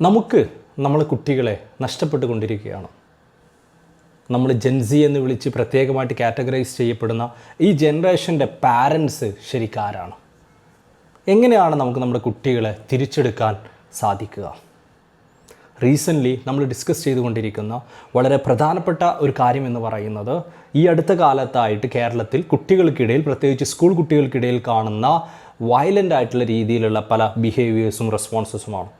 നമുക്ക് നമ്മൾ കുട്ടികളെ നഷ്ടപ്പെട്ടുകൊണ്ടിരിക്കുകയാണ്. നമ്മൾ ജെൻസി എന്ന് വിളിച്ച് പ്രത്യേകമായിട്ട് കാറ്റഗറൈസ് ചെയ്യപ്പെടുന്ന ഈ ജനറേഷന്റെ പാരൻസ് ശരിക്കാരാണ് എങ്ങനെയാണ് നമുക്ക് നമ്മുടെ കുട്ടികളെ തിരിച്ചെടുക്കാൻ സാധിക്കുക? റീസെന്റ്ലി നമ്മൾ ഡിസ്കസ് ചെയ്തുകൊണ്ടിരിക്കുന്ന വളരെ പ്രധാനപ്പെട്ട ഒരു കാര്യം എന്ന് പറയുന്നത് ഈ അടുത്ത കാലത്തായിട്ട് കേരളത്തിൽ കുട്ടികൾക്കിടയിൽ പ്രത്യേകിച്ച് സ്കൂൾ കുട്ടികൾക്കിടയിൽ കാണുന്ന വയലന്റ് ആയിട്ടുള്ള രീതിയിലുള്ള പല ബിഹേവിയേഴ്സും റെസ്പോൺസസുമാണ്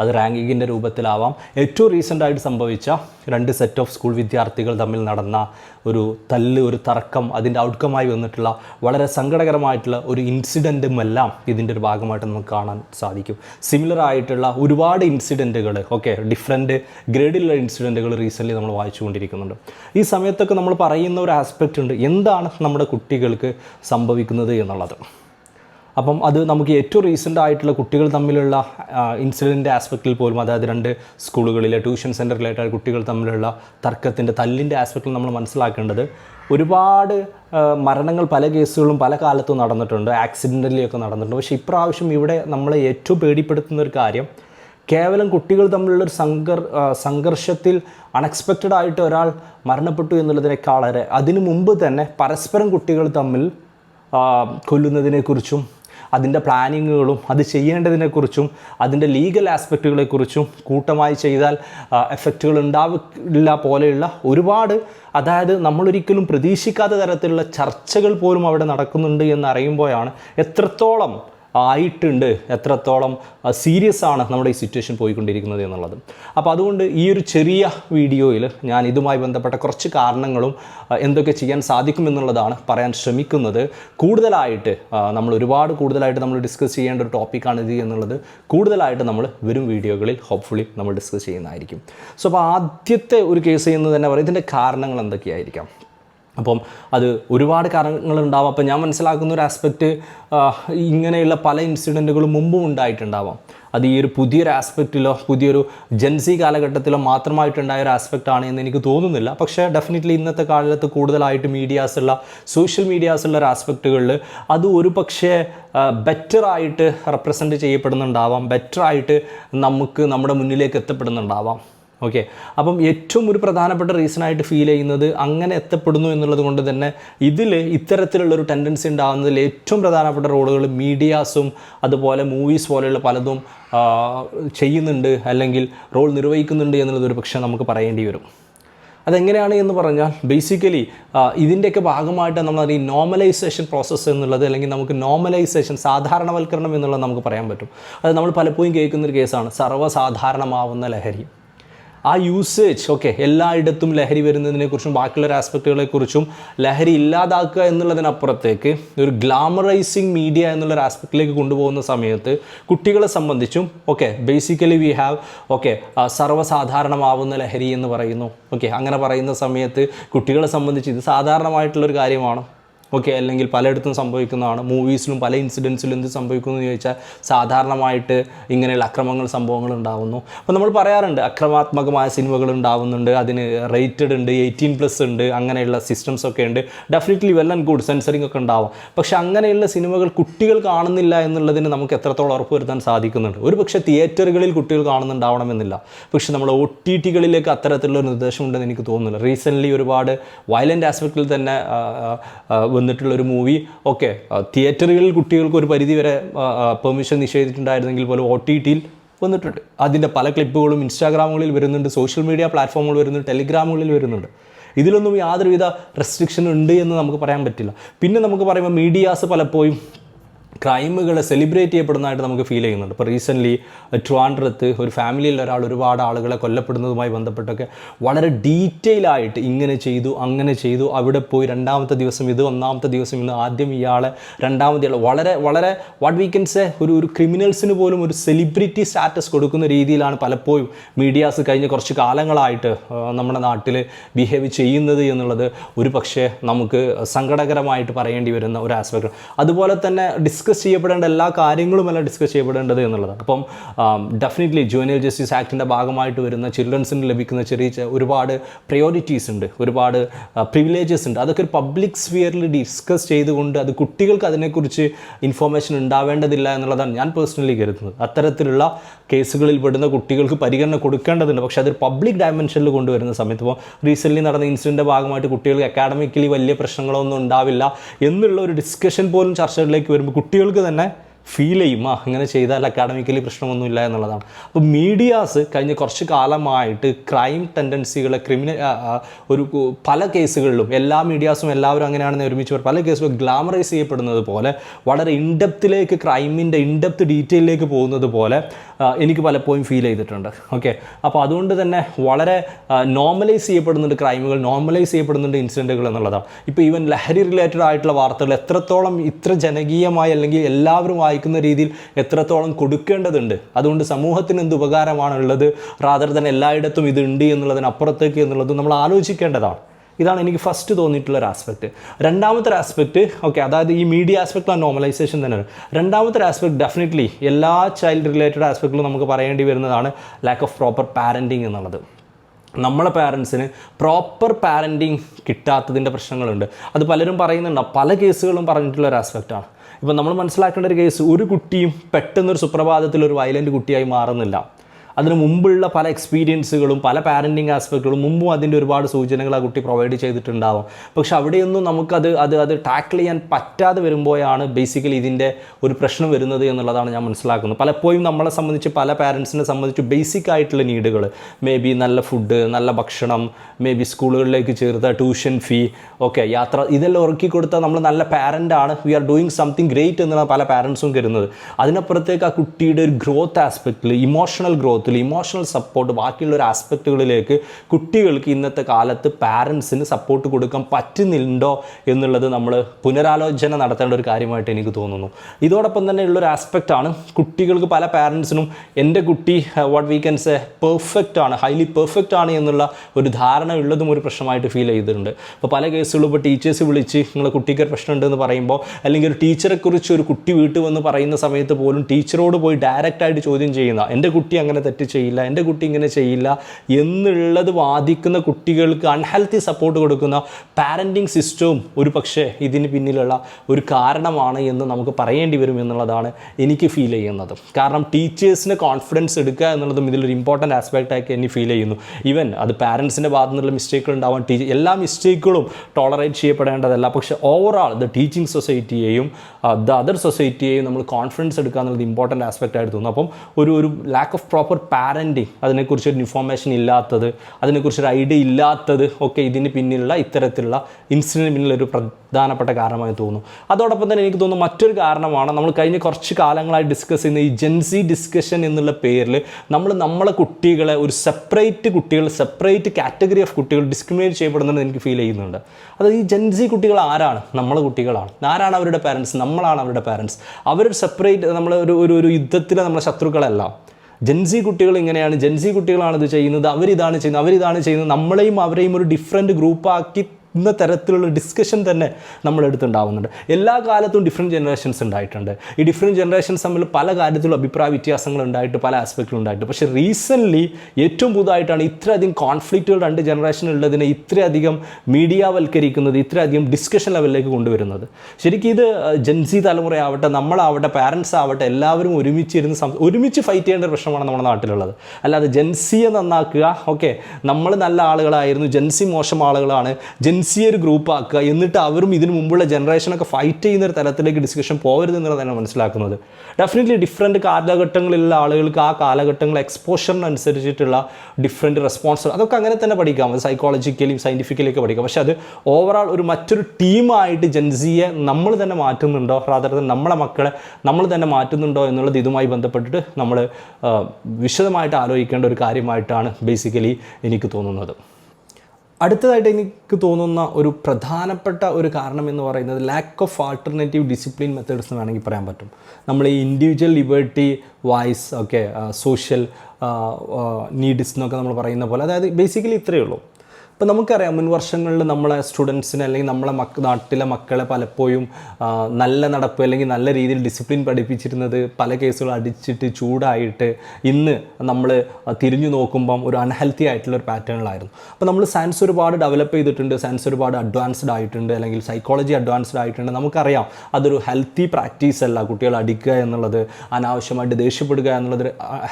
അത് റാങ്കിങ്ങിന്റെ രൂപത്തിലാവാം. ഏറ്റവും റീസെന്റ് ആയിട്ട് സംഭവിച്ച രണ്ട് സെറ്റ് ഓഫ് സ്കൂൾ വിദ്യാർത്ഥികൾ തമ്മിൽ നടന്ന ഒരു തല്ല് ഒരു തർക്കം അതിന്റെ ഔട്ട്കമായി വന്നിട്ടുള്ള വളരെ സങ്കടകരമായിട്ടുള്ള ഒരു ഇൻസിഡന്റുമെല്ലാം ഇതിന്റെ ഒരു ഭാഗമായിട്ട് നമുക്ക് കാണാൻ സാധിക്കും. സിമിലർ ആയിട്ടുള്ള ഒരുപാട് ഇൻസിഡന്റുകൾ ഓക്കെ ഡിഫറെന്റ് ഗ്രേഡിലുള്ള ഇൻസിഡന്റുകൾ റീസെന്റ്ലി നമ്മൾ വായിച്ചുകൊണ്ടിരിക്കുന്നുണ്ട്. ഈ സമയത്തൊക്കെ നമ്മൾ പറയുന്ന ഒരു ആസ്പെക്റ്റ് ഉണ്ട് എന്താണ് നമ്മുടെ കുട്ടികൾക്ക് സംഭവിക്കുന്നത് എന്നുള്ളത്. അപ്പം അത് നമുക്ക് ഏറ്റവും റീസെന്റ് ആയിട്ടുള്ള കുട്ടികൾ തമ്മിലുള്ള ഇൻസിഡന്റ് ആസ്പെക്റ്റിൽ പോലും അതായത് രണ്ട് സ്കൂളുകളിലെ ട്യൂഷൻ സെന്ററിലായിട്ട് കുട്ടികൾ തമ്മിലുള്ള തർക്കത്തിന്റെ തല്ലിന്റെ ആസ്പെക്റ്റിൽ നമ്മൾ മനസ്സിലാക്കേണ്ടത് ഒരുപാട് മരണങ്ങൾ പല കേസുകളും പല കാലത്തും നടന്നിട്ടുണ്ട് ആക്സിഡന്റലിയൊക്കെ നടന്നിട്ടുണ്ട്. പക്ഷേ ഇപ്രാവശ്യം ഇവിടെ നമ്മളെ ഏറ്റവും പേടിപ്പെടുത്തുന്ന ഒരു കാര്യം കേവലം കുട്ടികൾ തമ്മിലുള്ള ഒരു സംഘർ സംഘർഷത്തിൽ അൺഎക്സ്പെക്റ്റഡ് ആയിട്ട് ഒരാൾ മരണപ്പെട്ടു എന്നുള്ളതിനേക്കാളേറെ അതിനു മുമ്പ് തന്നെ പരസ്പരം കുട്ടികൾ തമ്മിൽ കൊല്ലുന്നതിനെക്കുറിച്ചും അതിന്റെ പ്ലാനിങ്ങുകളും അത് ചെയ്യേണ്ടതിനെക്കുറിച്ചും അതിന്റെ ലീഗൽ ആസ്പെക്റ്റുകളെക്കുറിച്ചും കൂട്ടമായി ചെയ്താൽ എഫക്റ്റുകൾ ഉണ്ടാവില്ല പോലെയുള്ള ഒരുപാട് അതായത് നമ്മളൊരിക്കലും പ്രതീക്ഷിക്കാത്ത തരത്തിലുള്ള ചർച്ചകൾ പോലും അവിടെ നടക്കുന്നുണ്ട് എന്നറിയുമ്പോഴാണ് എത്രത്തോളം ആയിട്ടുണ്ട്. എത്രത്തോളം സീരിയസ് ആണ് നമ്മുടെ ഈ സിറ്റുവേഷൻ പോയിക്കൊണ്ടിരിക്കുന്നത് എന്നുള്ളത്. അപ്പോൾ അതുകൊണ്ട് ഈ ഒരു ചെറിയ വീഡിയോയിൽ ഞാൻ ഇതുമായി ബന്ധപ്പെട്ട കുറച്ച് കാരണങ്ങളും എന്തൊക്കെ ചെയ്യാൻ സാധിക്കുമെന്നുള്ളതാണ് പറയാൻ ശ്രമിക്കുന്നത്. കൂടുതലായിട്ട് നമ്മൾ ഒരുപാട് കൂടുതലായിട്ട് നമ്മൾ ഡിസ്കസ് ചെയ്യേണ്ട ഒരു ടോപ്പിക്കാണ് ഇത് എന്നുള്ളത് കൂടുതലായിട്ട് നമ്മൾ വരും വീഡിയോകളിൽ ഹോപ്പ്ഫുള്ളി നമ്മൾ ഡിസ്കസ് ചെയ്യുന്നതായിരിക്കും. സോ അപ്പോൾ ആദ്യത്തെ ഒരു കേസ് എന്ന് തന്നെ പറയും ഇതിന്റെ കാരണങ്ങൾ എന്തൊക്കെയായിരിക്കാം? അപ്പം അത് ഒരുപാട് കാരണങ്ങളുണ്ടാവാം. അപ്പം ഞാൻ മനസ്സിലാക്കുന്ന ഒരു ആസ്പെക്റ്റ് ഇങ്ങനെയുള്ള പല ഇൻസിഡന്റുകളും മുമ്പും ഉണ്ടായിട്ടുണ്ടാവാം. അത് ഈ ഒരു പുതിയൊരു ആസ്പെക്റ്റിലോ പുതിയൊരു ജൻസി കാലഘട്ടത്തിലോ മാത്രമായിട്ടുണ്ടായ ഒരു ആസ്പെക്റ്റ് ആണ് എന്ന് എനിക്ക് തോന്നുന്നില്ല. പക്ഷേ ഡെഫിനറ്റ്ലി ഇന്നത്തെ കാലത്ത് കൂടുതലായിട്ട് മീഡിയാസുള്ള സോഷ്യൽ മീഡിയാസുള്ള ഒരു ആസ്പെക്റ്റുകളിൽ അത് ഒരു പക്ഷേ ബെറ്ററായിട്ട് റെപ്രസെന്റ് ചെയ്യപ്പെടുന്നുണ്ടാവാം. ബെറ്ററായിട്ട് നമുക്ക് നമ്മുടെ മുന്നിലേക്ക് എത്തപ്പെടുന്നുണ്ടാവാം. ഓക്കെ അപ്പം ഏറ്റവും ഒരു പ്രധാനപ്പെട്ട റീസണായിട്ട് ഫീൽ ചെയ്യുന്നത് അങ്ങനെ എത്തപ്പെടുന്നു എന്നുള്ളത് കൊണ്ട് തന്നെ ഇതിൽ ഇത്തരത്തിലുള്ളൊരു ടെൻഡൻസി ഉണ്ടാകുന്നതിൽ ഏറ്റവും പ്രധാനപ്പെട്ട റോളുകൾ മീഡിയാസും അതുപോലെ മൂവീസ് പോലെയുള്ള പലതും ചെയ്യുന്നുണ്ട് അല്ലെങ്കിൽ റോൾ നിർവഹിക്കുന്നുണ്ട് എന്നുള്ളത് ഒരു പക്ഷേ നമുക്ക് പറയേണ്ടി വരും. അതെങ്ങനെയാണ് എന്ന് പറഞ്ഞാൽ ബേസിക്കലി ഇതിന്റെയൊക്കെ ഭാഗമായിട്ട് നമ്മൾ ഈ നോർമലൈസേഷൻ പ്രോസസ്സ് എന്നുള്ളത് അല്ലെങ്കിൽ നമുക്ക് നോർമലൈസേഷൻ സാധാരണവൽക്കരണം എന്നുള്ളത് നമുക്ക് പറയാൻ പറ്റും. അത് നമ്മൾ പലപ്പോഴും കേൾക്കുന്നൊരു കേസാണ് സർവസാധാരണമാവുന്ന ലഹരി. ആ യൂസേജ് ഓക്കെ എല്ലായിടത്തും ലഹരി വരുന്നതിനെക്കുറിച്ചും ബാക്കിയുള്ള ആസ്പെക്റ്റുകളെക്കുറിച്ചും ലഹരി ഇല്ലാതാക്കുക എന്നുള്ളതിനപ്പുറത്തേക്ക് ഒരു ഗ്ലാമറൈസിങ് മീഡിയ എന്നുള്ളൊരു ആസ്പെക്റ്റിലേക്ക് കൊണ്ടുപോകുന്ന സമയത്ത് കുട്ടികളെ സംബന്ധിച്ചും okay basically we have okay സർവസാധാരണമാവുന്ന ലഹരി എന്ന് പറയുന്നു. ഓക്കെ അങ്ങനെ പറയുന്ന സമയത്ത് കുട്ടികളെ സംബന്ധിച്ച് ഇത് സാധാരണമായിട്ടുള്ളൊരു കാര്യമാണ്? ഓക്കെ അല്ലെങ്കിൽ പലയിടത്തും സംഭവിക്കുന്നതാണ്. മൂവീസിലും പല ഇൻസിഡൻസിലും എന്ത് സംഭവിക്കുന്നു എന്ന് ചോദിച്ചാൽ സാധാരണമായിട്ട് ഇങ്ങനെയുള്ള അക്രമങ്ങൾ സംഭവങ്ങൾ ഉണ്ടാവുന്നു. അപ്പോൾ നമ്മൾ പറയാറുണ്ട് അക്രമാത്മകമായ സിനിമകൾ ഉണ്ടാവുന്നുണ്ട് അതിന് റേറ്റഡ് ഉണ്ട് എയ്റ്റീൻ പ്ലസ് ഉണ്ട് അങ്ങനെയുള്ള സിസ്റ്റംസ് ഒക്കെ ഉണ്ട്. Definitely well and good censoring ഒക്കെ ഉണ്ടാവും. പക്ഷെ അങ്ങനെയുള്ള സിനിമകൾ കുട്ടികൾ കാണുന്നില്ല എന്നുള്ളതിന് നമുക്ക് എത്രത്തോളം ഉറപ്പ് വരുത്താൻ സാധിക്കുന്നുണ്ട്? ഒരു പക്ഷേ തിയേറ്ററുകളിൽ കുട്ടികൾ കാണുന്നുണ്ടാവണമെന്നില്ല പക്ഷേ നമ്മൾ ഒ ടി ടികളിലേക്ക് അത്തരത്തിലുള്ള ഒരു നിർദ്ദേശം എനിക്ക് തോന്നുന്നില്ല. റീസെന്റ്ലി ഒരുപാട് വയലന്റ് ആസ്പെക്റ്റിൽ തന്നെ ആ, ആ, ആ, വന്നിട്ടുള്ള ഒരു മൂവി ഓക്കെ തിയേറ്ററുകളിൽ കുട്ടികൾക്ക് ഒരു പരിധി വരെ പെർമിഷൻ നിഷേധിച്ചിട്ടുണ്ടായിരുന്നെങ്കിൽ പോലും ഒ ടി ടിയിൽ വന്നിട്ടുണ്ട്. അതിന്റെ പല ക്ലിപ്പുകളും ഇൻസ്റ്റാഗ്രാമുകളിൽ വരുന്നുണ്ട് സോഷ്യൽ മീഡിയ പ്ലാറ്റ്ഫോമുകളിൽ വരുന്നുണ്ട് ടെലിഗ്രാമുകളിൽ വരുന്നുണ്ട്. ഇതിലൊന്നും യാതൊരുവിധ റെസ്ട്രിക്ഷൻ ഉണ്ട് എന്ന് നമുക്ക് പറയാൻ പറ്റില്ല. പിന്നെ നമുക്ക് പറയുമ്പോൾ മീഡിയാസ് പലപ്പോഴും ക്രൈമുകളെ സെലിബ്രേറ്റ് ചെയ്യപ്പെടുന്നതായിട്ട് നമുക്ക് ഫീൽ ചെയ്യുന്നുണ്ട്. ഇപ്പോൾ റീസെന്റ്ലി ട്രിവാൻഡ്രത്ത് ഒരു ഫാമിലിയിൽ ഒരാൾ ഒരുപാട് ആളുകളെ കൊല്ലപ്പെടുന്നതുമായി ബന്ധപ്പെട്ടൊക്കെ വളരെ ഡീറ്റെയിൽ ആയിട്ട് ഇങ്ങനെ ചെയ്തു അങ്ങനെ ചെയ്തു അവിടെ പോയി രണ്ടാമത്തെ ദിവസം ഇത് ഒന്നാമത്തെ ദിവസം ഇന്ന് ആദ്യം ഇയാളെ രണ്ടാമത്തെ ഇയാൾ വളരെ വളരെ വാട്ട് വി കൻ സേ ഒരു ഒരു ക്രിമിനൽസിന് പോലും ഒരു സെലിബ്രിറ്റി സ്റ്റാറ്റസ് കൊടുക്കുന്ന രീതിയിലാണ് പലപ്പോഴും മീഡിയാസ് കഴിഞ്ഞ കുറച്ച് കാലങ്ങളായിട്ട് നമ്മുടെ നാട്ടിൽ ബിഹേവ് ചെയ്യുന്നത് എന്നുള്ളത് ഒരു നമുക്ക് സങ്കടകരമായിട്ട് പറയേണ്ടി വരുന്ന ഒരു ആസ്പെക്ട് അതുപോലെ തന്നെ ഡിസ്കസ് ഡിസ്കസ് ചെയ്യപ്പെടേണ്ട എല്ലാ കാര്യങ്ങളുമല്ല ഡിസ്കസ് ചെയ്യപ്പെടേണ്ടത് എന്നുള്ളതാണ് അപ്പം ഡെഫിനറ്റ്ലി ജൂനിയർ ജസ്റ്റിസ് ആക്ടിന്റെ ഭാഗമായിട്ട് വരുന്ന ചിൽഡ്രൻസിന് ലഭിക്കുന്ന ചെറിയ ഒരുപാട് പ്രയോറിറ്റീസ് ഉണ്ട്. ഒരുപാട് പ്രിവിലേജസ് ഉണ്ട്. അതൊക്കെ ഒരു പബ്ലിക് സ്ഫിയറിൽ ഡിസ്കസ് ചെയ്തുകൊണ്ട് അത് കുട്ടികൾക്ക് അതിനെക്കുറിച്ച് ഇൻഫോർമേഷൻ ഉണ്ടാവേണ്ടതില്ല എന്നുള്ളതാണ് ഞാൻ പേഴ്സണലി കരുതുന്നത്. അത്തരത്തിലുള്ള കേസുകളിൽ പെടുന്ന കുട്ടികൾക്ക് പരിഗണന കൊടുക്കേണ്ടതുണ്ട്. പക്ഷേ അതൊരു പബ്ലിക് ഡയമെൻഷനിൽ കൊണ്ടുവരുന്ന സമയത്ത് ഇപ്പോൾ റീസെന്റ്ലി നടന്ന ഇൻസിഡന്റെ ഭാഗമായിട്ട് കുട്ടികൾക്ക് അക്കാഡമിക്കലി വലിയ പ്രശ്നങ്ങളൊന്നും ഉണ്ടാവില്ല എന്നുള്ള ഒരു ഡിസ്കഷൻ പോലും ചർച്ചകളിലേക്ക് വരുമ്പോൾ കുട്ടികൾക്ക് തന്നെ ഫീൽ ചെയ്യും ആ അങ്ങനെ ചെയ്താൽ അക്കാഡമിക്കലി പ്രശ്നമൊന്നുമില്ല എന്നുള്ളതാണ് അപ്പോൾ മീഡിയാസ് കഴിഞ്ഞ കുറച്ച് കാലമായിട്ട് ക്രൈം ടെൻഡൻസികളെ ക്രിമിനൽ ഒരു പല കേസുകളിലും എല്ലാ മീഡിയാസും എല്ലാവരും അങ്ങനെയാണെന്ന് ഒരുമിച്ച്. പല കേസുകളും ഗ്ലാമറൈസ് ചെയ്യപ്പെടുന്നത് പോലെ വളരെ ഇൻഡെപ്തിലേക്ക് ക്രൈമിന്റെ ഇൻഡെപ്ത് ഡീറ്റെയിലേക്ക് പോകുന്നത് പോലെ എനിക്ക് പലപ്പോഴും ഫീൽ ചെയ്തിട്ടുണ്ട്. ഓക്കെ അപ്പോൾ അതുകൊണ്ട് തന്നെ വളരെ നോർമലൈസ് ചെയ്യപ്പെടുന്നുണ്ട് ക്രൈമുകൾ നോർമലൈസ് ചെയ്യപ്പെടുന്നുണ്ട് ഇൻസിഡന്റുകൾ എന്നുള്ളതാണ്. ഇപ്പോൾ ഈവൻ ലഹരി റിലേറ്റഡ് ആയിട്ടുള്ള വാർത്തകൾ എത്രത്തോളം ഇത്ര ജനകീയമായി അല്ലെങ്കിൽ എല്ലാവരും വായിക്കുന്ന രീതിയിൽ എത്രത്തോളം കൊടുക്കേണ്ടതുണ്ട്. അതുകൊണ്ട് സമൂഹത്തിന് എന്ത് ഉപകാരമാണുള്ളത്? റാദർ തന്നെ എല്ലായിടത്തും ഇത് ഉണ്ട് എന്നുള്ളതിനപ്പുറത്തേക്ക് എന്നുള്ളത് നമ്മൾ ആലോചിക്കേണ്ടതാണ്. ഇതാണ് എനിക്ക് ഫസ്റ്റ് തോന്നിയിട്ടുള്ള ഒരു ആസ്പെക്റ്റ് രണ്ടാമത്തെ ഒരു ആസ്പെക്റ്റ് ഓക്കെ അതായത് ഈ മീഡിയ ആസ്പെക്റ്റ് നോർമലൈസേഷൻ തന്നെയാണ്. രണ്ടാമത്തെ ഒരു ആസ്പെക്ട് ഡെഫിനറ്റ്ലി എല്ലാ ചൈൽഡ് റിലേറ്റഡ് ആസ്പെക്റ്റിലും നമുക്ക് പറയേണ്ടി വരുന്നതാണ് ലാക്ക് ഓഫ് പ്രോപ്പർ പാരന്റിങ് എന്നുള്ളത്. നമ്മളെ പാരൻസിന് പ്രോപ്പർ പാരന്റിങ് കിട്ടാത്തതിന്റെ പ്രശ്നങ്ങളുണ്ട്. അത് പലരും പറയുന്നുണ്ട്. പല കേസുകളും പറഞ്ഞിട്ടുള്ള ഒരു ആസ്പെക്റ്റാണ് ഇപ്പം നമ്മൾ മനസ്സിലാക്കേണ്ട ഒരു കേസ് ഒരു കുട്ടിയും പെട്ടെന്നൊരു സുപ്രഭാതത്തിൽ ഒരു വയലന്റ് കുട്ടിയായി മാറുന്നില്ല. അതിന് മുമ്പുള്ള പല എക്സ്പീരിയൻസുകളും പല പാരന്റിങ് ആസ്പെക്റ്റുകളും മുമ്പും അതിന്റെ ഒരുപാട് സൂചനകൾ ആ കുട്ടി പ്രൊവൈഡ് ചെയ്തിട്ടുണ്ടാവും. പക്ഷെ അവിടെയൊന്നും നമുക്കത് അത് അത് ടാക്കിൾ ചെയ്യാൻ പറ്റാതെ വരുമ്പോഴാണ് ബേസിക്കലി ഇതിന്റെ ഒരു പ്രശ്നം വരുന്നത് എന്നുള്ളതാണ് ഞാൻ മനസ്സിലാക്കുന്നത്. പലപ്പോഴും നമ്മളെ സംബന്ധിച്ച് പല പാരൻസിനെ സംബന്ധിച്ച് ബേസിക് ആയിട്ടുള്ള നീഡുകൾ മേ ബി നല്ല ഫുഡ് നല്ല ഭക്ഷണം മേ ബി സ്കൂളുകളിലേക്ക് ചേർത്ത ട്യൂഷൻ ഫീ ഓക്കെ യാത്ര ഇതെല്ലാം ഉറക്കി കൊടുത്താൽ നമ്മൾ നല്ല പാരന്റ് ആണ്. We are doing something great എന്നാണ് പല പാരൻസും കരുതുന്നത്. അതിനപ്പുറത്തേക്ക് ആ കുട്ടിയുടെ ഒരു ഗ്രോത്ത് ആസ്പെക്റ്റിൽ ഇമോഷണൽ ഗ്രോത്തിൽ ഇമോഷണൽ സപ്പോർട്ട് ബാക്കിയുള്ള ഒരു ആസ്പെക്റ്റുകളിലേക്ക് കുട്ടികൾക്ക് ഇന്നത്തെ കാലത്ത് പാരൻസിന് സപ്പോർട്ട് കൊടുക്കാൻ പറ്റുന്നുണ്ടോ എന്നുള്ളത് നമ്മൾ പുനരാലോചന നടത്തേണ്ട ഒരു കാര്യമായിട്ട് എനിക്ക് തോന്നുന്നു. ഇതോടൊപ്പം തന്നെ ഉള്ളൊരു ആസ്പെക്റ്റാണ് കുട്ടികൾക്ക് പല പാരൻസിനും എന്റെ കുട്ടി what we can say perfect ആണ് ഹൈലി പെർഫെക്റ്റ് ആണ് എന്നുള്ള ഒരു ധാരണ ഉള്ളതും ഒരു പ്രശ്നമായിട്ട് ഫീൽ ചെയ്തിട്ടുണ്ട്. അപ്പോൾ പല കേസുകളും ഇപ്പോൾ ടീച്ചേഴ്സ് വിളിച്ച് നിങ്ങളെ കുട്ടിക്ക് ഒരു പ്രശ്നമുണ്ട് എന്ന് പറയുമ്പോൾ അല്ലെങ്കിൽ ഒരു ടീച്ചറെക്കുറിച്ച് ഒരു കുട്ടി വീട്ടിൽ വന്ന് പറയുന്ന സമയത്ത് പോലും ടീച്ചറോട് പോയി ഡയറക്റ്റായിട്ട് ചോദ്യം ചെയ്യുന്ന എന്റെ കുട്ടി അങ്ങനെ തെറ്റ് ചെയ്യില്ല എന്റെ കുട്ടി ഇങ്ങനെ ചെയ്യില്ല എന്നുള്ളത് വാദിക്കുന്ന കുട്ടികൾക്ക് അൺഹെൽത്തി സപ്പോർട്ട് കൊടുക്കുന്ന പാരന്റിങ് സിസ്റ്റവും ഒരു പക്ഷേ ഇതിന് പിന്നിലുള്ള ഒരു കാരണമാണ് എന്ന് നമുക്ക് പറയേണ്ടി വരും എന്നുള്ളതാണ് എനിക്ക് ഫീൽ ചെയ്യുന്നത്. കാരണം ടീച്ചേഴ്സിന് കോൺഫിഡൻസ് എടുക്കുക എന്നുള്ളതും ഇതിലൊരു ഇമ്പോർട്ടന്റ് ആസ്പെക്റ്റായിട്ട് എനിക്ക് ഫീൽ ചെയ്യുന്നു. ഈവൻ അത് പാരൻസിന്റെ ഭാഗത്തു നിന്നുള്ള മിസ്റ്റേക്കുകൾ ഉണ്ടാവാൻ ടീച്ചർ എല്ലാ മിസ്റ്റേക്കുകളും ടോളറേറ്റ് ചെയ്യപ്പെടേണ്ടതല്ല. പക്ഷേ ഓവറോൾ ദ ടീച്ചിങ് സൊസൈറ്റിയെയും ദ അതർ സൊസൈറ്റിയെയും നമ്മൾ കോൺഫിഡൻസ് എടുക്കുക എന്നുള്ളത് ഇമ്പോർട്ടന്റ് ആസ്പെക്റ്റായിട്ട് തോന്നുന്നു അപ്പം ഒരു ഒരു ലാക്ക് ഓഫ് പ്രോപ്പർ പാരന്റിങ് അതിനെക്കുറിച്ച് ഒരു ഇൻഫോർമേഷൻ ഇല്ലാത്തത് അതിനെക്കുറിച്ച് ഒരു ഐഡിയ ഇല്ലാത്തത് ഒക്കെ ഇതിന് പിന്നിലുള്ള ഇത്തരത്തിലുള്ള ഇൻസിഡന്റ് പിന്നിലൊരു പ്രധാനപ്പെട്ട കാരണമായി തോന്നുന്നു. അതോടൊപ്പം തന്നെ എനിക്ക് തോന്നുന്നു മറ്റൊരു കാരണമാണ് നമ്മൾ കഴിഞ്ഞ കുറച്ച് കാലങ്ങളായി ഡിസ്കസ് ചെയ്യുന്ന ഈ ജെൻസി ഡിസ്കഷൻ എന്നുള്ള പേരിൽ നമ്മൾ നമ്മളെ കുട്ടികളെ ഒരു സെപ്പറേറ്റ് കുട്ടികൾ സെപ്പറേറ്റ് കാറ്റഗറി ഓഫ് കുട്ടികൾ ഡിസ്ക്രിമിനേറ്റ് ചെയ്യപ്പെടുന്നുണ്ട് എനിക്ക് ഫീൽ ചെയ്യുന്നുണ്ട്. അത് ഈ ജെൻസി കുട്ടികൾ ആരാണ്? നമ്മളെ കുട്ടികളാണ്. ആരാണ് അവരുടെ പാരൻസ് നമ്മളാണ് അവരുടെ പാരൻസ് അവർ സെപ്പറേറ്റ് നമ്മൾ ഒരു ഒരു യുദ്ധത്തിലെ നമ്മളെ ശത്രുക്കളല്ല. ജെൻസി കുട്ടികൾ ഇങ്ങനെയാണ്. ജെൻസി കുട്ടികളാണ് ഇത് ചെയ്യുന്നത്. അവരിതാണ് ചെയ്യുന്നത്. അവരിതാണ് ചെയ്യുന്നത്. നമ്മളെയും അവരെയും ഒരു ഡിഫറെന്റ് ഗ്രൂപ്പാക്കി ഇന്ന തരത്തിലുള്ള ഡിസ്കഷൻ തന്നെ നമ്മളെടുത്തുണ്ടാവുന്നുണ്ട് എല്ലാ കാലത്തും ഡിഫറെന്റ് ജനറേഷൻസ് ഉണ്ടായിട്ടുണ്ട്. ഈ ഡിഫറെന്റ് ജനറേഷൻസ് തമ്മിൽ പല കാര്യത്തിലും അഭിപ്രായ വ്യത്യാസങ്ങൾ ഉണ്ടായിട്ട് പല ആസ്പെക്റ്റിലും ഉണ്ടായിട്ട്. പക്ഷേ റീസെന്റ്ലി ഏറ്റവും പുതുതായിട്ടാണ് ഇത്രയധികം കോൺഫ്ലിക്റ്റുകൾ രണ്ട് ജനറേഷൻ ഉള്ളതിനെ ഇത്രയധികം മീഡിയാവൽക്കരിക്കുന്നത് ഇത്രയധികം ഡിസ്കഷൻ ലെവലിലേക്ക് കൊണ്ടുവരുന്നത്. ശരിക്കും ഇത് ജൻസി തലമുറയാവട്ടെ നമ്മളാവട്ടെ പാരൻസ് ആവട്ടെ എല്ലാവരും ഒരുമിച്ചിരുന്ന് സം- ഒരുമിച്ച് ഫൈറ്റ് ചെയ്യേണ്ട പ്രശ്നമാണ് നമ്മുടെ നാട്ടിലുള്ളത്. അല്ലാതെ ജൻസിയെ നന്നാക്കുക ഓക്കെ നമ്മൾ നല്ല ആളുകളായിരുന്നു ജൻസി മോശം ആളുകളാണ് ജൻസി ഒരു ഗ്രൂപ്പ് ആക്കുക. എന്നിട്ട് അവരും ഇതിനു മുമ്പുള്ള ജനറേഷനൊക്കെ ഫൈറ്റ് ചെയ്യുന്ന ഒരു തരത്തിലേക്ക് ഡിസ്കഷൻ പോകരുത് എന്നുള്ളതാണ് മനസ്സിലാക്കുന്നത്. ഡെഫിനറ്റ്ലി ഡിഫറെന്റ് കാലഘട്ടങ്ങളിലുള്ള ആളുകൾക്ക് ആ കാലഘട്ടങ്ങൾ എക്സ്പോഷറിനനുസരിച്ചിട്ടുള്ള ഡിഫറെന്റ് റെസ്പോൺസ് അതൊക്കെ അങ്ങനെ തന്നെ പഠിക്കാം. അത് സൈക്കോളജിക്കലിയും സയന്റിഫിക്കലി ഒക്കെ പഠിക്കാം. പക്ഷേ അത് ഓവറോൾ ഒരു മറ്റൊരു ടീമായിട്ട് ജൻസിയെ നമ്മൾ തന്നെ മാറ്റുന്നുണ്ടോ? റാദർ നമ്മളെ മക്കളെ നമ്മൾ തന്നെ മാറ്റുന്നുണ്ടോ എന്നുള്ളത് ഇതുമായി ബന്ധപ്പെട്ടിട്ട് നമ്മൾ വിശദമായിട്ട് ആലോചിക്കേണ്ട ഒരു കാര്യമായിട്ടാണ് ബേസിക്കലി എനിക്ക് തോന്നുന്നത്. അടുത്തതായിട്ട് എനിക്ക് തോന്നുന്ന ഒരു പ്രധാനപ്പെട്ട ഒരു കാരണം എന്ന് പറയുന്നത് lack of alternative discipline methods എന്ന് വേണമെങ്കിൽ പറയാൻ പറ്റും. നമ്മൾ ഈ individual liberty voice okay social needs എന്നൊക്കെ നമ്മൾ പറയുന്ന പോലെ അതായത് ബേസിക്കലി ഇത്രയേ ഉള്ളൂ. അപ്പോൾ നമുക്കറിയാം മുൻ വർഷങ്ങളിൽ നമ്മളെ സ്റ്റുഡൻസിനെ അല്ലെങ്കിൽ നമ്മളെ മക്ക നാട്ടിലെ മക്കളെ പലപ്പോഴും നല്ല നടപ്പ് അല്ലെങ്കിൽ നല്ല രീതിയിൽ ഡിസിപ്ലിൻ പഠിപ്പിച്ചിരുന്നത് പല കേസുകൾ അടിച്ചിട്ട് ചൂടായിട്ട് ഇന്ന് നമ്മൾ തിരിഞ്ഞു നോക്കുമ്പം ഒരു അൺഹെൽത്തി ആയിട്ടുള്ള ഒരു പാറ്റേണിലായിരുന്നു അപ്പോൾ നമ്മൾ സയൻസ് ഒരുപാട് ഡെവലപ്പ് ചെയ്തിട്ടുണ്ട് സയൻസ് ഒരുപാട് അഡ്വാൻസ്ഡ് ആയിട്ടുണ്ട് അല്ലെങ്കിൽ സൈക്കോളജി അഡ്വാൻസ്ഡ് ആയിട്ടുണ്ട്. നമുക്കറിയാം അതൊരു ഹെൽത്തി പ്രാക്ടീസ് അല്ല കുട്ടികൾ അടിക്കുക എന്നുള്ളത് അനാവശ്യമായിട്ട് ദേഷ്യപ്പെടുക എന്നുള്ളത്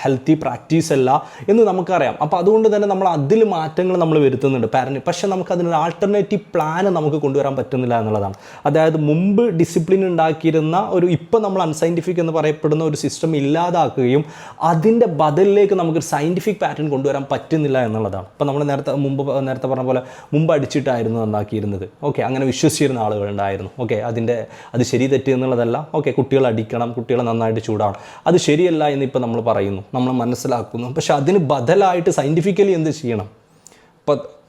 ഹെൽത്തി പ്രാക്ടീസ് അല്ല എന്ന് നമുക്കറിയാം. അപ്പോൾ അതുകൊണ്ട് തന്നെ നമ്മൾ അതിൽ മാറ്റങ്ങൾ നമ്മൾ വരുത്തുന്നുണ്ട്. പാരന്റ് പക്ഷേ നമുക്ക് അതിനൊരു ആൾട്ടർനേറ്റീവ് പ്ലാൻ നമുക്ക് കൊണ്ടുവരാൻ പറ്റുന്നില്ല എന്നുള്ളതാണ്. അതായത് മുമ്പ് ഡിസിപ്ലിൻ ഉണ്ടാക്കിയിരുന്ന ഒരു ഇപ്പോൾ നമ്മൾ അൺസൈന്റിഫിക് എന്ന് പറയപ്പെടുന്ന ഒരു സിസ്റ്റം ഇല്ലാതാക്കുകയും അതിന്റെ ബദലിലേക്ക് നമുക്ക് സയന്റിഫിക് പാറ്റേൺ കൊണ്ടുവരാൻ പറ്റുന്നില്ല എന്നുള്ളതാണ്. ഇപ്പം നമ്മൾ നേരത്തെ മുമ്പ് നേരത്തെ പറഞ്ഞ പോലെ മുമ്പ് അടിച്ചിട്ടായിരുന്നു നന്നാക്കിയിരുന്നത്. ഓക്കെ അങ്ങനെ വിശ്വസിച്ചിരുന്ന ആളുകളുണ്ടായിരുന്നു ഓക്കെ അതിന്റെ അത് ശരി തെറ്റി എന്നുള്ളതല്ല. ഓക്കെ കുട്ടികൾ അടിക്കണം കുട്ടികളെ നന്നായിട്ട് ചൂടാണ് അത് ശരിയല്ല എന്ന് ഇപ്പം നമ്മൾ പറയുന്നു. നമ്മൾ മനസ്സിലാക്കുന്നു. പക്ഷെ അതിന് ബദലായിട്ട് സയന്റിഫിക്കലി എന്ത് ചെയ്യണം?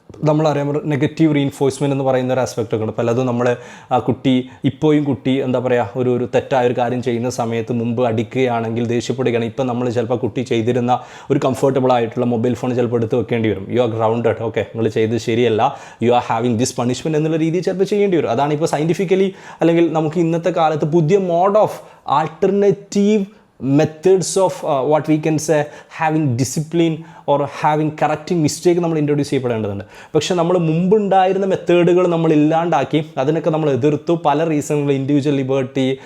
ഇപ്പോൾ നമ്മളറിയാം നെഗറ്റീവ് റീൻഫോഴ്സ്മെന്റ് എന്ന് പറയുന്ന ഒരു ആസ്പെക്റ്റൊക്കെ ഉണ്ട്. പലതും നമ്മൾ ആ കുട്ടി ഇപ്പോഴും കുട്ടി എന്താ പറയുക ഒരു ഒരു തെറ്റായ ഒരു കാര്യം ചെയ്യുന്ന സമയത്ത് മുമ്പ് അടിക്കുകയാണെങ്കിൽ ദേഷ്യപ്പെടുകയാണ്. ഇപ്പം നമ്മൾ ചിലപ്പോൾ കുട്ടി ചെയ്തിരുന്ന ഒരു കംഫർട്ടബിൾ ആയിട്ടുള്ള മൊബൈൽ ഫോൺ ചിലപ്പോൾ എടുത്ത് വെക്കേണ്ടി വരും. യു ആർ ഗ്രൗണ്ടഡ് ഓക്കെ നിങ്ങൾ ചെയ്തത് ശരിയല്ല. You are having this punishment എന്നുള്ള രീതിയിൽ ചിലപ്പോൾ ചെയ്യേണ്ടി വരും. അതാണ് ഇപ്പോൾ സയന്റിഫിക്കലി അല്ലെങ്കിൽ നമുക്ക് ഇന്നത്തെ കാലത്ത് പുതിയ mode of alternative methods of what we can say having discipline or having correcting mistake നമ്മൾ ഇൻട്രൊഡ്യൂസ് ചെയ്യപ്പെടേണ്ടതുണ്ട്. പക്ഷെ നമ്മൾ മുമ്പുണ്ടായിരുന്ന മെത്തേഡുകൾ നമ്മൾ ഇല്ലാണ്ടാക്കി അതിനൊക്കെ നമ്മൾ എതിർത്തു. പല റീസണുകൾ ഇൻഡിവിജ്വൽ ലിബർട്ടി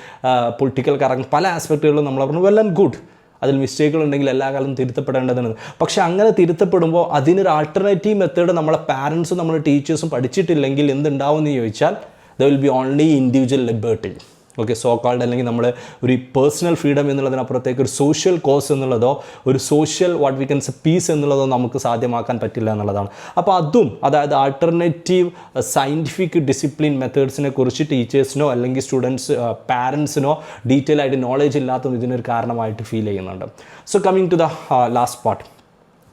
പൊളിറ്റിക്കൽ കറക്റ്റ് പല ആസ്പെക്റ്റുകളും നമ്മൾ പറഞ്ഞു വെൽ ആൻഡ് ഗുഡ് അതിൽ മിസ്റ്റേക്കുകൾ ഉണ്ടെങ്കിൽ എല്ലാ കാലവും തിരുത്തപ്പെടേണ്ടതാണ് പക്ഷേ അങ്ങനെ തിരുത്തപ്പെടുമ്പോൾ അതിനൊരു ആൾട്ടർനേറ്റീവ് മെത്തേഡ് നമ്മളെ പാരൻസും നമ്മുടെ ടീച്ചേഴ്സും പഠിച്ചിട്ടില്ലെങ്കിൽ എന്തുണ്ടാവും എന്ന് ചോദിച്ചാൽ the will be only individual liberty okay so called അല്ലെങ്കിൽ നമ്മൾ ഒരു പേഴ്സണൽ ഫ്രീഡം എന്നുള്ളതിനപ്പുറത്തേക്ക് ഒരു സോഷ്യൽ കോസ് എന്നുള്ളതോ ഒരു social what we cans peace എന്നുള്ളതോ നമുക്ക് സാധ്യമാക്കാൻ പറ്റില്ല എന്നുള്ളതാണ്. അപ്പോൾ അതും അതായത് ആൾട്ടർനേറ്റീവ് സയന്റിഫിക് ഡിസിപ്ലിൻ മെത്തേഡ്സിനെ കുറിച്ച് ടീച്ചേഴ്സിനോ അല്ലെങ്കിൽ സ്റ്റുഡൻസ് പാരൻസിനോ ഡീറ്റെയിൽ ആയിട്ട് നോളേജ് ഇല്ലാത്തതും ഇതിനൊരു കാരണമായിട്ട് ഫീൽ ചെയ്യുന്നുണ്ട്. So coming to the last part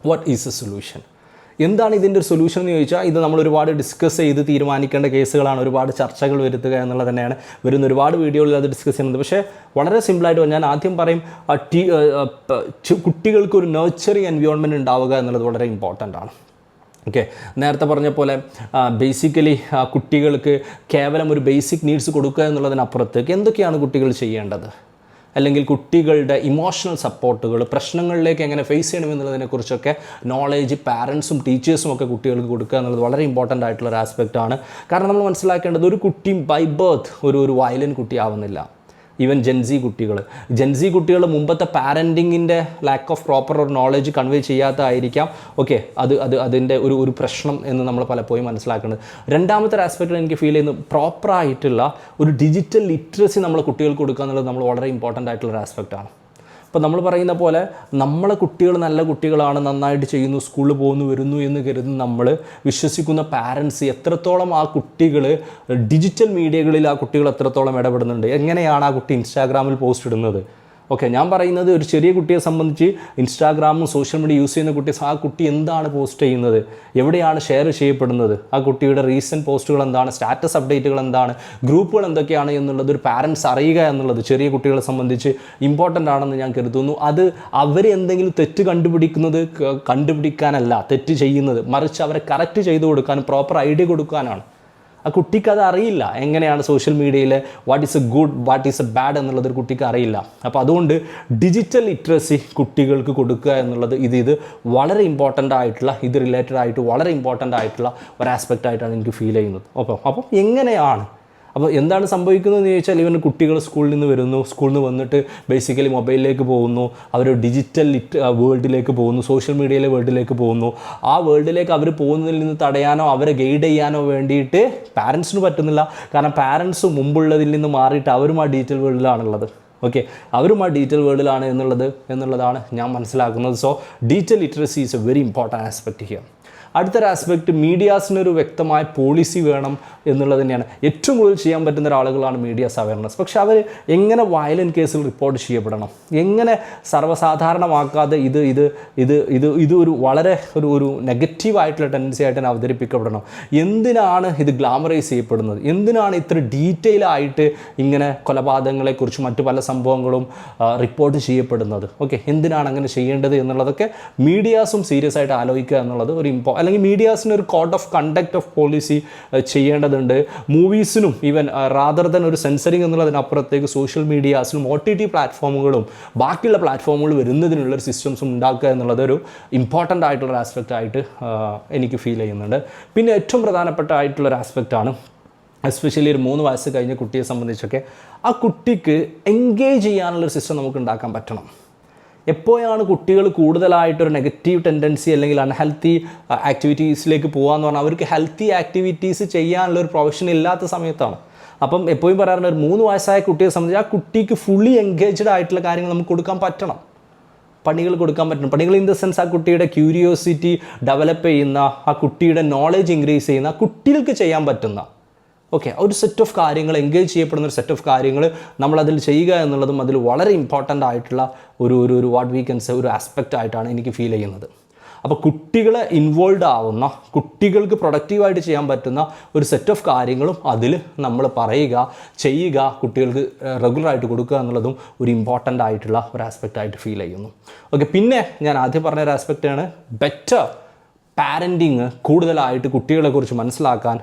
what is a solution എന്താണ് ഇതിന്റെ ഒരു സൊല്യൂഷൻ എന്ന് ചോദിച്ചാൽ ഇത് നമ്മൾ ഒരുപാട് ഡിസ്കസ് ചെയ്ത് തീരുമാനിക്കേണ്ട കേസുകളാണ് ഒരുപാട് ചർച്ചകൾ വരുത്തുക എന്നുള്ളത് തന്നെയാണ്. വരുന്ന ഒരുപാട് വീഡിയോകളിൽ അത് ഡിസ്കസ് ചെയ്യുന്നത് പക്ഷേ വളരെ സിമ്പിളായിട്ട് ഞാൻ ആദ്യം പറയും ടീ കുട്ടികൾക്ക് ഒരു നേർച്ചറിങ് എൻവയോൺമെന്റ് ഉണ്ടാവുക എന്നുള്ളത് വളരെ ഇമ്പോർട്ടന്റ് ആണ്. ഓക്കെ നേരത്തെ പറഞ്ഞ പോലെ ബേസിക്കലി കുട്ടികൾക്ക് കേവലം ഒരു ബേസിക് നീഡ്സ് കൊടുക്കുക എന്നുള്ളതിനപ്പുറത്തേക്ക് എന്തൊക്കെയാണ് കുട്ടികൾ ചെയ്യേണ്ടത്? അല്ലെങ്കിൽ കുട്ടികളുടെ ഇമോഷണൽ സപ്പോർട്ടുകൾ പ്രശ്നങ്ങളിലേക്ക് എങ്ങനെ ഫേസ് ചെയ്യണമെന്നുള്ളതിനെക്കുറിച്ചൊക്കെ നോളേജ് പാരൻസും ടീച്ചേഴ്സും ഒക്കെ കുട്ടികൾക്ക് കൊടുക്കുക എന്നുള്ളത് വളരെ ഇമ്പോർട്ടന്റ് ആയിട്ടുള്ള ഒരു ആസ്പെക്റ്റ് ആണ്. കാരണം നമ്മൾ മനസ്സിലാക്കേണ്ടത് ഒരു കുട്ടിയും ബൈ ബർത്ത് ഒരു ഒരു വയലൻ കുട്ടി ആവുന്നില്ല ഈവൻ ജെൻസി കുട്ടികൾ ജെൻസി കുട്ടികൾ മുമ്പത്തെ പാരന്റിങ്ങിന്റെ ലാക്ക് ഓഫ് പ്രോപ്പർ ഒരു നോളജ് കൺവേ ചെയ്യാത്തതായിരിക്കാം. ഓക്കെ അത് അത് അതിന്റെ ഒരു ഒരു പ്രശ്നം എന്ന് നമ്മൾ പലപ്പോഴും മനസ്സിലാക്കുന്നത്. രണ്ടാമത്തെ ഒരു ആസ്പെക്റ്റിൽ എനിക്ക് ഫീൽ ചെയ്യുന്നത് പ്രോപ്പറായിട്ടുള്ള ഒരു ഡിജിറ്റൽ ലിറ്ററസി നമ്മൾ കുട്ടികൾക്ക് കൊടുക്കുക എന്നുള്ളത് നമ്മൾ വളരെ ഇമ്പോർട്ടന്റ് ആയിട്ടുള്ള ഒരു ആസ്പെക്റ്റാണ് അപ്പോൾ നമ്മൾ പറയുന്ന പോലെ നമ്മളെ കുട്ടികൾ നല്ല കുട്ടികളാണ് നന്നായിട്ട് ചെയ്യുന്നു സ്കൂളിൽ പോകുന്നു വരുന്നു എന്ന് കരുതുന്ന നമ്മൾ വിശ്വസിക്കുന്ന പാരൻസ് എത്രത്തോളം ആ കുട്ടികൾ ഡിജിറ്റൽ മീഡിയകളിൽ ആ കുട്ടികൾ എത്രത്തോളം ഇടപെടുന്നുണ്ട്? എങ്ങനെയാണ് ആ കുട്ടി ഇൻസ്റ്റാഗ്രാമിൽ പോസ്റ്റ് ഇടുന്നത്? ഓക്കെ ഞാൻ പറയുന്നത് ഒരു ചെറിയ കുട്ടിയെ സംബന്ധിച്ച് ഇൻസ്റ്റാഗ്രാമും സോഷ്യൽ മീഡിയ യൂസ് ചെയ്യുന്ന കുട്ടി ആ കുട്ടി എന്താണ് പോസ്റ്റ് ചെയ്യുന്നത്? എവിടെയാണ് ഷെയർ ചെയ്യപ്പെടുന്നത്? ആ കുട്ടിയുടെ റീസെന്റ് പോസ്റ്റുകൾ എന്താണ്? സ്റ്റാറ്റസ് അപ്ഡേറ്റുകൾ എന്താണ്? ഗ്രൂപ്പുകൾ എന്തൊക്കെയാണ് എന്നുള്ളത് ഒരു പാരൻസ് അറിയുക എന്നുള്ളത് ചെറിയ കുട്ടികളെ സംബന്ധിച്ച് ഇമ്പോർട്ടന്റ് ആണെന്ന് ഞാൻ കരുതുന്നു. അത് അവരെ എന്തെങ്കിലും തെറ്റ് കണ്ടുപിടിക്കുന്നത് കണ്ടുപിടിക്കാനല്ല തെറ്റ് ചെയ്യുന്നത്. മറിച്ച് അവരെ കറക്റ്റ് ചെയ്തു കൊടുക്കാനും പ്രോപ്പർ ഐഡിയ കൊടുക്കാനാണ്. ആ കുട്ടിക്ക് അത് അറിയില്ല. എങ്ങനെയാണ് സോഷ്യൽ മീഡിയയിൽ what is a good what is a bad എന്നുള്ളത് ഒരു കുട്ടിക്ക് അറിയില്ല. അപ്പോൾ അതുകൊണ്ട് ഡിജിറ്റൽ ലിറ്ററസി കുട്ടികൾക്ക് കൊടുക്കുക എന്നുള്ളത് ഇത് ഇത് വളരെ ഇമ്പോർട്ടന്റ് ആയിട്ടുള്ള ഇത് റിലേറ്റഡ് ആയിട്ട് വളരെ ഇമ്പോർട്ടന്റ് ആയിട്ടുള്ള ഒരു ആസ്പെക്റ്റ് ആയിട്ടാണ് എനിക്ക് ഫീൽ ചെയ്യുന്നത്. ഓക്കെ അപ്പം എങ്ങനെയാണ് അപ്പോൾ എന്താണ് സംഭവിക്കുന്നത് എന്ന് ചോദിച്ചാൽ ഇവൻ കുട്ടികൾ സ്കൂളിൽ നിന്ന് വരുന്നു സ്കൂളിൽ നിന്ന് വന്നിട്ട് ബേസിക്കലി മൊബൈലിലേക്ക് പോകുന്നു അവർ ഡിജിറ്റൽ വേൾഡിലേക്ക് പോകുന്നു സോഷ്യൽ മീഡിയയിലെ വേൾഡിലേക്ക് പോകുന്നു. ആ വേൾഡിലേക്ക് അവർ പോകുന്നതിൽ നിന്ന് തടയാനോ അവരെ ഗൈഡ് ചെയ്യാനോ വേണ്ടിയിട്ട് പാരൻസിന് പറ്റുന്നില്ല. കാരണം പാരൻസ് മുമ്പുള്ളതിൽ നിന്ന് മാറിയിട്ട് അവരും ആ ഡിജിറ്റൽ വേൾഡിലാണുള്ളത് ഓക്കെ അവരും ആ ഡിജിറ്റൽ വേൾഡിലാണ് എന്നുള്ളത് എന്നുള്ളതാണ് ഞാൻ മനസ്സിലാക്കുന്നത്. So digital literacy is a very important aspect here അടുത്തൊരു ആസ്പെക്റ്റ് മീഡിയാസിനൊരു വ്യക്തമായ പോളിസി വേണം എന്നുള്ളത് തന്നെയാണ്. ഏറ്റവും കൂടുതൽ ചെയ്യാൻ പറ്റുന്ന ഒരാളുകളാണ് മീഡിയാസ് അവയർനെസ് പക്ഷേ അവർ എങ്ങനെ വയലന്റ് കേസുകൾ റിപ്പോർട്ട് ചെയ്യപ്പെടണം? എങ്ങനെ സർവസാധാരണമാക്കാതെ ഇത് ഇത് ഇത് ഇത് ഇത് ഒരു വളരെ ഒരു ഒരു നെഗറ്റീവായിട്ടുള്ള ടെൻഡൻസി ആയിട്ട് തന്നെ അവതരിപ്പിക്കപ്പെടണം? എന്തിനാണ് ഇത് ഗ്ലാമറൈസ് ചെയ്യപ്പെടുന്നത്? എന്തിനാണ് ഇത്ര ഡീറ്റെയിൽ ആയിട്ട് ഇങ്ങനെ കൊലപാതകങ്ങളെക്കുറിച്ചും മറ്റു പല സംഭവങ്ങളും റിപ്പോർട്ട് ചെയ്യപ്പെടുന്നത്? ഓക്കെ എന്തിനാണ് അങ്ങനെ ചെയ്യേണ്ടത് എന്നുള്ളതൊക്കെ മീഡിയാസും സീരിയസ് ആയിട്ട് ആലോചിക്കുക എന്നുള്ളത് ഒരു ഇമ്പോ അല്ലെങ്കിൽ മീഡിയാസിന് ഒരു code of conduct of policy ചെയ്യേണ്ടതുണ്ട്. മൂവീസിനും ഈവൻ റാദർ ദൻ ഒരു സെൻസറിങ് എന്നുള്ളതിനപ്പുറത്തേക്ക് സോഷ്യൽ മീഡിയാസിനും ഒ ടി ടി പ്ലാറ്റ്ഫോമുകളും ബാക്കിയുള്ള പ്ലാറ്റ്ഫോമുകൾ വരുന്നതിനുള്ളൊരു സിസ്റ്റംസും ഉണ്ടാക്കുക എന്നുള്ളത് ഒരു ഇമ്പോർട്ടന്റ് ആയിട്ടുള്ള ആസ്പെക്റ്റ് ആയിട്ട് എനിക്ക് ഫീൽ ചെയ്യുന്നുണ്ട്. പിന്നെ ഏറ്റവും പ്രധാനപ്പെട്ട ആയിട്ടുള്ളൊരു ആസ്പെക്റ്റാണ് എസ്പെഷ്യലി ഒരു മൂന്ന് വയസ്സ് കഴിഞ്ഞ കുട്ടിയെ സംബന്ധിച്ചൊക്കെ ആ കുട്ടിക്ക് എൻഗേജ് ചെയ്യാനുള്ളൊരു സിസ്റ്റം നമുക്ക് ഉണ്ടാക്കാൻ പറ്റണം. എപ്പോഴാണ് കുട്ടികൾ കൂടുതലായിട്ടൊരു നെഗറ്റീവ് ടെൻഡൻസി അല്ലെങ്കിൽ അൺഹെൽത്തി ആക്ടിവിറ്റീസിലേക്ക് പോകാമെന്ന് പറഞ്ഞാൽ അവർക്ക് ഹെൽത്തി ആക്ടിവിറ്റീസ് ചെയ്യാനുള്ള ഒരു പ്രൊഫഷൻ ഇല്ലാത്ത സമയത്താണ്. അപ്പം എപ്പോഴും പറയാറുണ്ട് ഒരു മൂന്ന് വയസ്സായ കുട്ടിയെ സംബന്ധിച്ച് ആ കുട്ടിക്ക് ഫുള്ളി എൻഗേജ്ഡ് ആയിട്ടുള്ള കാര്യങ്ങൾ നമുക്ക് കൊടുക്കാൻ പറ്റണം. പണികൾ കൊടുക്കാൻ പറ്റണം. പണികൾ ഇൻ ദ സെൻസ് ആ കുട്ടിയുടെ ക്യൂരിയോസിറ്റി ഡെവലപ്പ് ചെയ്യുന്ന ആ കുട്ടിയുടെ നോളേജ് ഇൻക്രീസ് ചെയ്യുന്ന ആ കുട്ടികൾക്ക് ചെയ്യാൻ പറ്റുന്ന ഓക്കെ ഒരു സെറ്റ് ഓഫ് കാര്യങ്ങൾ എൻഗേജ് ചെയ്യപ്പെടുന്ന ഒരു സെറ്റ് ഓഫ് കാര്യങ്ങൾ നമ്മളതിൽ ചെയ്യുക എന്നുള്ളതും അതിൽ വളരെ ഇമ്പോർട്ടന്റ് ആയിട്ടുള്ള ഒരു ഒരു ഒരു വാട്ട് വീക്കൻസ് ഒരു ആസ്പെക്റ്റ് ആയിട്ടാണ് എനിക്ക് ഫീൽ ചെയ്യുന്നത്. അപ്പോൾ കുട്ടികളെ ഇൻവോൾവ് ആവുന്ന കുട്ടികൾക്ക് പ്രൊഡക്റ്റീവായിട്ട് ചെയ്യാൻ പറ്റുന്ന ഒരു സെറ്റ് ഓഫ് കാര്യങ്ങളും അതിൽ നമ്മൾ പറയുക ചെയ്യുക കുട്ടികൾക്ക് റെഗുലറായിട്ട് കൊടുക്കുക എന്നുള്ളതും ഒരു ഇമ്പോർട്ടന്റ് ആയിട്ടുള്ള ഒരു ആസ്പെക്റ്റ് ആയിട്ട് ഫീൽ ചെയ്യുന്നു. ഓക്കെ പിന്നെ ഞാൻ ആദ്യം പറഞ്ഞ ഒരു ആസ്പെക്റ്റാണ് ബെറ്റർ പാരന്റിങ് കൂടുതലായിട്ട് കുട്ടികളെക്കുറിച്ച് മനസ്സിലാക്കാൻ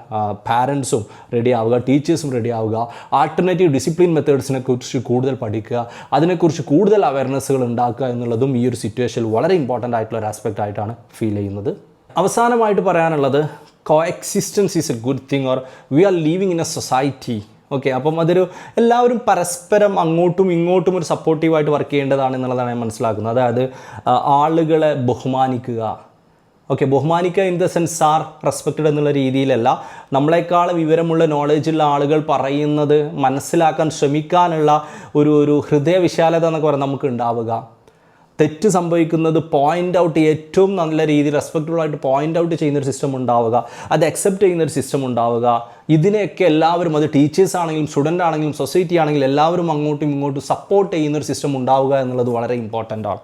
പാരൻസും റെഡി ആവുക ടീച്ചേഴ്സും റെഡി ആവുക ആൾട്ടർനേറ്റീവ് ഡിസിപ്ലിൻ മെത്തേഡ്സിനെ കുറിച്ച് കൂടുതൽ പഠിക്കുക അതിനെക്കുറിച്ച് കൂടുതൽ അവയർനെസ്സുകൾ ഉണ്ടാക്കുക എന്നുള്ളതും ഈ ഒരു സിറ്റുവേഷനിൽ വളരെ ഇമ്പോർട്ടന്റ് ആയിട്ടുള്ള ഒരു ആസ്പെക്റ്റ് ആയിട്ടാണ് ഫീൽ ചെയ്യുന്നത്. അവസാനമായിട്ട് പറയാനുള്ളത് coexistence is a good thing or we are living in a society okay അപ്പം അതൊരു എല്ലാവരും പരസ്പരം അങ്ങോട്ടും ഇങ്ങോട്ടും ഒരു സപ്പോർട്ടീവായിട്ട് വർക്ക് ചെയ്യേണ്ടതാണ് എന്നുള്ളതാണ് ഞാൻ മനസ്സിലാക്കുന്നത്. അതായത് ആളുകളെ ബഹുമാനിക്കുക ഓക്കെ ബഹുമാനിക്കുക in the sense are respected എന്നുള്ള രീതിയിലല്ല. നമ്മളെക്കാൾ വിവരമുള്ള നോളേജുള്ള ആളുകൾ പറയുന്നത് മനസ്സിലാക്കാൻ ശ്രമിക്കാനുള്ള ഒരു ഒരു ഹൃദയവിശാലത എന്നൊക്കെ പറഞ്ഞാൽ നമുക്ക് ഉണ്ടാവുക. തെറ്റ് സംഭവിക്കുന്നത് പോയിന്റ് ഔട്ട് ഏറ്റവും നല്ല രീതിയിൽ റെസ്പെക്റ്റബിളായിട്ട് പോയിന്റ് ഔട്ട് ചെയ്യുന്നൊരു സിസ്റ്റം ഉണ്ടാവുക. അത് അക്സെപ്റ്റ് ചെയ്യുന്നൊരു സിസ്റ്റം ഉണ്ടാവുക. ഇതിനെയൊക്കെ എല്ലാവരും അത് ടീച്ചേഴ്സ് ആണെങ്കിലും സ്റ്റുഡന്റ് ആണെങ്കിലും സൊസൈറ്റി ആണെങ്കിലും എല്ലാവരും അങ്ങോട്ടും ഇങ്ങോട്ടും സപ്പോർട്ട് ചെയ്യുന്നൊരു സിസ്റ്റം ഉണ്ടാവുക എന്നുള്ളത് വളരെ ഇമ്പോർട്ടന്റ് ആണ്.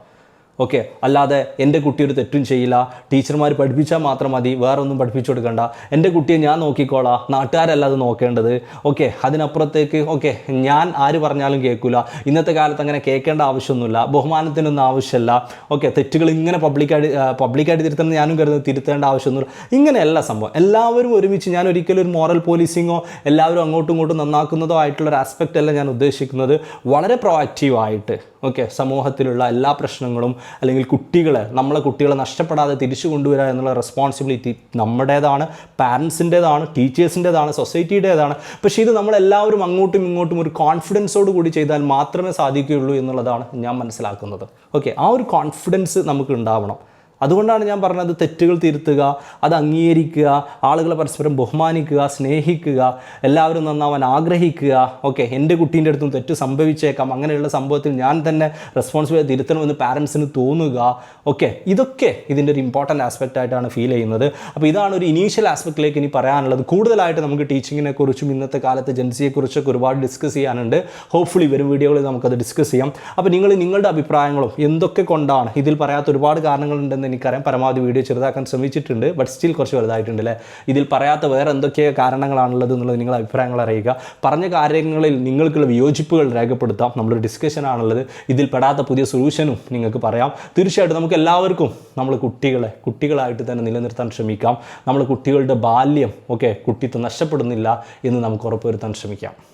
ഓക്കെ അല്ലാതെ എന്റെ കുട്ടി ഒരു തെറ്റും ചെയ്യില്ല. ടീച്ചർമാർ പഠിപ്പിച്ചാൽ മാത്രം മതി വേറെ ഒന്നും പഠിപ്പിച്ചു കൊടുക്കണ്ട. എന്റെ കുട്ടിയെ ഞാൻ നോക്കിക്കോളാം നാട്ടുകാരല്ല അത് നോക്കേണ്ടത്. ഓക്കെ അതിനപ്പുറത്തേക്ക് ഓക്കെ ഞാൻ ആര് പറഞ്ഞാലും കേൾക്കില്ല ഇന്നത്തെ കാലത്ത് അങ്ങനെ കേൾക്കേണ്ട ആവശ്യമൊന്നുമില്ല ബഹുമാനത്തിനൊന്നും ആവശ്യമില്ല. ഓക്കെ തെറ്റുകൾ ഇങ്ങനെ പബ്ലിക്കായിട്ട് പബ്ലിക്കായിട്ട് തിരുത്തണം ഞാനും കരുതുന്നത് തിരുത്തേണ്ട ആവശ്യമൊന്നുമില്ല. ഇങ്ങനെയല്ല സംഭവം. എല്ലാവരും ഒരുമിച്ച് ഞാൻ ഒരിക്കലും ഒരു മോറൽ പോലീസിങ്ങോ എല്ലാവരും അങ്ങോട്ടും ഇങ്ങോട്ടും നന്നാക്കുന്നതോ ആയിട്ടുള്ള ഒരു ആസ്പെക്റ്റ് ഞാൻ ഉദ്ദേശിക്കുന്നത്. വളരെ പ്രൊആക്റ്റീവായിട്ട് ഓക്കെ സമൂഹത്തിലുള്ള എല്ലാ പ്രശ്നങ്ങളും അല്ലെങ്കിൽ കുട്ടികളെ നമ്മളെ കുട്ടികളെ നഷ്ടപ്പെടാതെ തിരിച്ചു കൊണ്ടുവരിക എന്നുള്ള റെസ്പോൺസിബിലിറ്റി നമ്മുടേതാണ് പാരൻസിന്റേതാണ് ടീച്ചേഴ്സിന്റേതാണ് സൊസൈറ്റിയുടേതാണ് പക്ഷേ ഇത് നമ്മളെല്ലാവരും അങ്ങോട്ടും ഇങ്ങോട്ടും ഒരു കോൺഫിഡൻസോട് കൂടി ചെയ്താൽ മാത്രമേ സാധിക്കുകയുള്ളൂ എന്നുള്ളതാണ് ഞാൻ മനസ്സിലാക്കുന്നത്. ഓക്കെ ആ ഒരു കോൺഫിഡൻസ് നമുക്ക് ഉണ്ടാവണം. അതുകൊണ്ടാണ് ഞാൻ പറഞ്ഞത് തെറ്റുകൾ തിരുത്തുക അത് അംഗീകരിക്കുക ആളുകളെ പരസ്പരം ബഹുമാനിക്കുക സ്നേഹിക്കുക എല്ലാവരും നന്നാവാൻ ആഗ്രഹിക്കുക. ഓക്കെ എന്റെ കുട്ടീന്റെ അടുത്തും തെറ്റ് സംഭവിച്ചേക്കാം. അങ്ങനെയുള്ള സംഭവത്തിൽ ഞാൻ തന്നെ റെസ്പോൺസിബിലിറ്റി തിരുത്തണമെന്ന് പാരൻസിന് തോന്നുക. ഓക്കെ ഇതൊക്കെ ഇതിന്റെ ഒരു ഇമ്പോർട്ടന്റ് ആസ്പെക്റ്റ് ആയിട്ടാണ് ഫീൽ ചെയ്യുന്നത്. അപ്പോൾ ഇതാണ് ഒരു ഇനീഷ്യൽ ആസ്പെക്റ്റിലേക്ക് ഇനി പറയാനുള്ളത്. കൂടുതലായിട്ട് നമുക്ക് ടീച്ചിങ്ങിനെ കുറിച്ചും ഇന്നത്തെ കാലത്ത് ജൻസിയെക്കുറിച്ചൊക്കെ ഒരുപാട് ഡിസ്കസ് ചെയ്യാനുണ്ട്. ഹോപ്പ്ഫുള്ളി വരും വീഡിയോകളിൽ നമുക്കത് ഡിസ്കസ് ചെയ്യാം. അപ്പോൾ നിങ്ങൾ നിങ്ങളുടെ അഭിപ്രായങ്ങളും എന്തൊക്കെ കൊണ്ടാണ്? ഇതിൽ പറയാത്ത ഒരുപാട് കാരണങ്ങളുണ്ടെന്ന് എനിക്കറിയാം. പരമാവധി വീഡിയോ ചെറുതാക്കാൻ ശ്രമിച്ചിട്ടുണ്ട് ബട്ട് സ്റ്റിൽ കുറച്ച് വലുതായിട്ടുണ്ട് അല്ലേ? ഇതിൽ പറയാത്ത വേറെ എന്തൊക്കെ കാരണങ്ങളാണുള്ളത് എന്നുള്ളത് നിങ്ങൾ അഭിപ്രായങ്ങൾ അറിയുക പറഞ്ഞ കാര്യങ്ങളിൽ നിങ്ങൾക്കുള്ള വിയോജിപ്പുകൾ രേഖപ്പെടുത്താം. നമ്മളൊരു ഡിസ്കഷൻ ആണുള്ളത്. ഇതിൽ പെടാത്ത പുതിയ സൊല്യൂഷനും നിങ്ങൾക്ക് പറയാം. തീർച്ചയായിട്ടും നമുക്ക് എല്ലാവർക്കും നമ്മൾ കുട്ടികളെ കുട്ടികളായിട്ട് തന്നെ നിലനിർത്താൻ ശ്രമിക്കാം. നമ്മൾ കുട്ടികളുടെ ബാല്യം ഓക്കെ കുട്ടിത്വം നഷ്ടപ്പെടുന്നില്ല എന്ന് നമുക്ക് ഉറപ്പുവരുത്താൻ ശ്രമിക്കാം.